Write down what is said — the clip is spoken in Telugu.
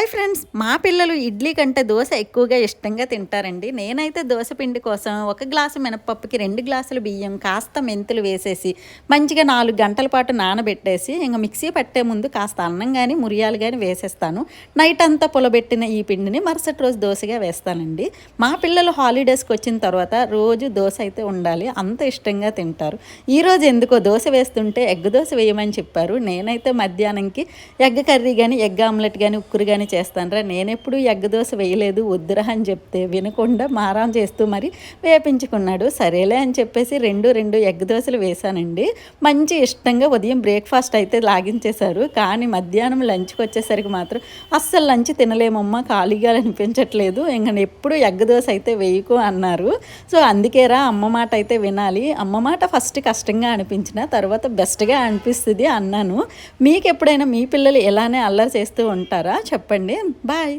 హాయ్ ఫ్రెండ్స్ మా పిల్లలు ఇడ్లీ కంటే దోశ ఎక్కువగా ఇష్టంగా తింటారండి. నేనైతే దోశ పిండి కోసం ఒక గ్లాసు మినపప్పుకి రెండు గ్లాసులు బియ్యం కాస్త మెంతులు వేసేసి మంచిగా నాలుగు గంటల పాటు నానబెట్టేసి ఇంకా మిక్సీ పట్టే ముందు కాస్త అన్నం కానీ మురియాలు కానీ వేసేస్తాను. నైట్ అంతా పులబెట్టిన ఈ పిండిని మరుసటి రోజు దోశగా వేస్తానండి. మా పిల్లలు హాలిడేస్కి వచ్చిన తర్వాత రోజు దోశ అయితే ఉండాలి అంత ఇష్టంగా తింటారు. ఈరోజు ఎందుకో దోశ వేస్తుంటే ఎగ్ దోశ వేయమని చెప్పారు. నేనైతే మధ్యాహ్నంకి ఎగ్ కర్రీ కానీ ఎగ్ ఆమ్లెట్ కానీ ఉక్కురు కానీ చేస్తానరా నేనెప్పుడు ఎగ్ దోశ వేయలేదు వద్దురా అని చెప్తే వినకుండా మారం చేస్తూ మరి వేపించుకున్నాడు. సరేలే అని చెప్పేసి రెండు రెండు ఎగ్ దోశలు వేశానండి. మంచి ఇష్టంగా ఉదయం బ్రేక్ఫాస్ట్ అయితే లాగించేశారు. కానీ మధ్యాహ్నం లంచ్కి వచ్చేసరికి మాత్రం అస్సలు లంచ్ తినలేమమ్మా ఖాళీగా అనిపించట్లేదు. ఇంక ఎప్పుడు ఎగ్ దోశ అయితే వేయకు అన్నారు. సో అందుకేరా అమ్మ మాట అయితే వినాలి. అమ్మ మాట ఫస్ట్ కష్టంగా అనిపించిన తర్వాత బెస్ట్గా అనిపిస్తుంది అన్నాను. మీకు ఎప్పుడైనా మీ పిల్లలు ఎలానే అల్లరి చేస్తూ ఉంటారా? చెప్పండి. name. Bye.